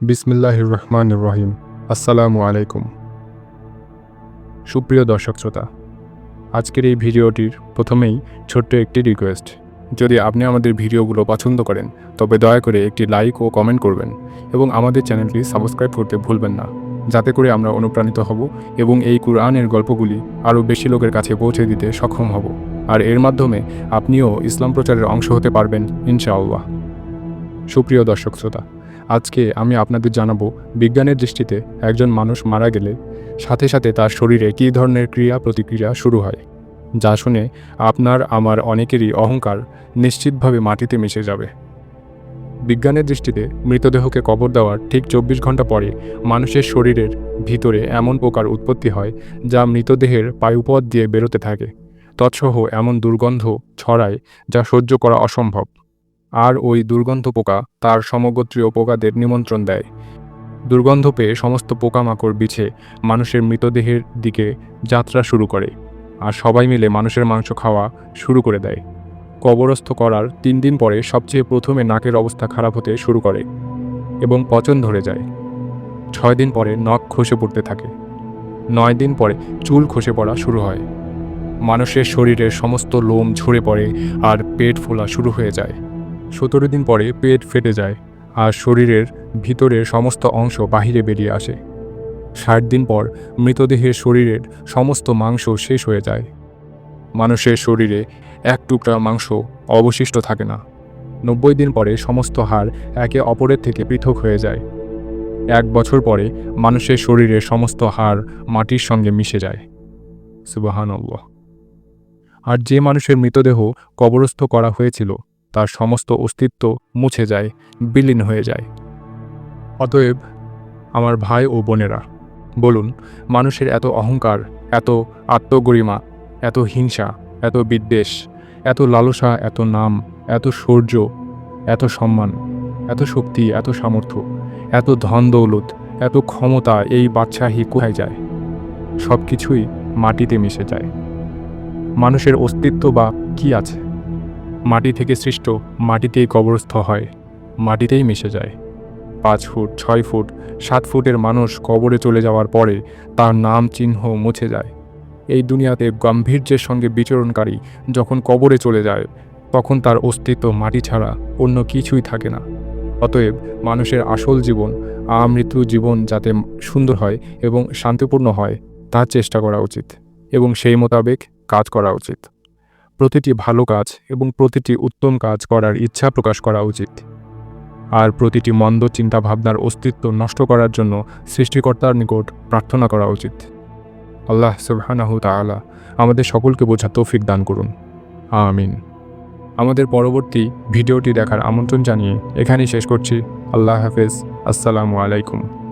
বিসমিল্লাহির রহমান রহিম আসসালামু আলাইকুম। সুপ্রিয় দর্শক শ্রোতা, আজকের এই ভিডিওটির প্রথমেই ছোট্ট একটি রিকোয়েস্ট যদি আপনি আমাদের ভিডিওগুলো পছন্দ করেন, তবে দয়া করে একটি লাইক ও কমেন্ট করবেন এবং আমাদের চ্যানেলটি সাবস্ক্রাইব করতে ভুলবেন না, যাতে করে আমরা অনুপ্রাণিত হব এবং এই কুরআনের গল্পগুলি আরও বেশি লোকের কাছে পৌঁছে দিতে সক্ষম হব। আর এর মাধ্যমে আপনিও ইসলাম প্রচারের অংশ হতে পারবেন, ইনশাআল্লাহ। সুপ্রিয় দর্শক শ্রোতা আজকে আমি আপনাদের জানাব, বিজ্ঞানের দৃষ্টিতে একজন মানুষ মারা গেলে সাথে সাথে তার শরীরে কী ধরনের ক্রিয়া প্রতিক্রিয়া শুরু হয়, যা শুনে আপনার আমার অনেকেরই অহংকার নিশ্চিতভাবে মাটিতে মিশে যাবে। বিজ্ঞানের দৃষ্টিতে মৃতদেহকে কবর দেওয়ার ঠিক চব্বিশ ঘণ্টা পরে মানুষের শরীরের ভিতরে এমন পোকার উৎপত্তি হয়, যা মৃতদেহের পায়ুপথ দিয়ে বেরোতে থাকে। তৎসহ এমন দুর্গন্ধ ছড়ায়, যা সহ্য করা অসম্ভব। আর ওই দুর্গন্ধ পোকা তার সমগোত্রীয় পোকাদের নিমন্ত্রণ দেয়। দুর্গন্ধ পেয়ে সমস্ত পোকামাকড় বিছে মানুষের মৃতদেহের দিকে যাত্রা শুরু করে আর সবাই মিলে মানুষের মাংস খাওয়া শুরু করে দেয়। কবরস্থ করার তিন দিন পরে সবচেয়ে প্রথমে নাকের অবস্থা খারাপ হতে শুরু করে এবং পচন ধরে যায়। ছয় দিন পরে নখ খসে পড়তে থাকে। নয় দিন পরে চুল খসে পড়া শুরু হয়। মানুষের শরীরের সমস্ত লোম ঝরে পড়ে আর পেট ফোলা শুরু হয়ে যায়। সতেরো দিন পরে পেট ফেটে যায় আর শরীরের ভিতরের সমস্ত অংশ বাহিরে বেরিয়ে আসে। ষাট দিন পর মৃতদেহের শরীরের সমস্ত মাংস শেষ হয়ে যায়। মানুষের শরীরে এক টুকরা মাংস অবশিষ্ট থাকে না। নব্বই দিন পরে সমস্ত হাড় একে অপরের থেকে পৃথক হয়ে যায়। এক বছর পরে মানুষের শরীরের সমস্ত হাড় মাটির সঙ্গে মিশে যায়। সুবাহানল্লাহ। আর যে মানুষের মৃতদেহ কবরস্থ করা হয়েছিল তার সমস্ত অস্তিত্ব মুছে যায়, বিলীন হয়ে যায়। অতএব আমার ভাই ও বোনেরা, বলুন, মানুষের এত অহংকার, এত আত্মগরিমা, এত হিংসা, এত বিদ্বেষ, এত লালসা, এত নাম, এত শৌর্য, এত সম্মান, এত শক্তি, এত সামর্থ্য, এত ধন দৌলত, এত ক্ষমতা এই বাদশাহী কোথায় যায়? সব কিছুই মাটিতে মিশে যায়। মানুষের অস্তিত্ব বা কি আছে? মাটি থেকে সৃষ্ট মাটিতেই কবরস্থ হয়, মাটিতেই মিশে যায়। পাঁচ ফুট, ছয় ফুট, সাত ফুটের মানুষ কবরে চলে যাওয়ার পরে তার নাম চিহ্ন মুছে যায়। এই দুনিয়াতে গাম্ভীর্যের সঙ্গে বিচরণকারী যখন কবরে চলে যায়, তখন তার অস্তিত্ব মাটি ছাড়া অন্য কিছুই থাকে না। অতএব মানুষের আসল জীবন, আমৃত্যু জীবন যাতে সুন্দর হয় এবং শান্তিপূর্ণ হয়, তার চেষ্টা করা উচিত এবং সেই মোতাবেক কাজ করা উচিত। প্রতিটি ভালো কাজ এবং প্রতিটি উত্তম কাজ করার ইচ্ছা প্রকাশ করা উচিত। আর প্রতিটি মন্দ চিন্তাভাবনার অস্তিত্ব নষ্ট করার জন্য সৃষ্টিকর্তার নিকট প্রার্থনা করা উচিত। আল্লাহ সুবহানাহু তাআলা আমাদের সকলকে বোঝা তৌফিক দান করুন। আমিন। আমাদের পরবর্তী ভিডিওটি দেখার আমন্ত্রণ জানিয়ে এখানেই শেষ করছি। আল্লাহ হাফেজ। আসসালামু আলাইকুম।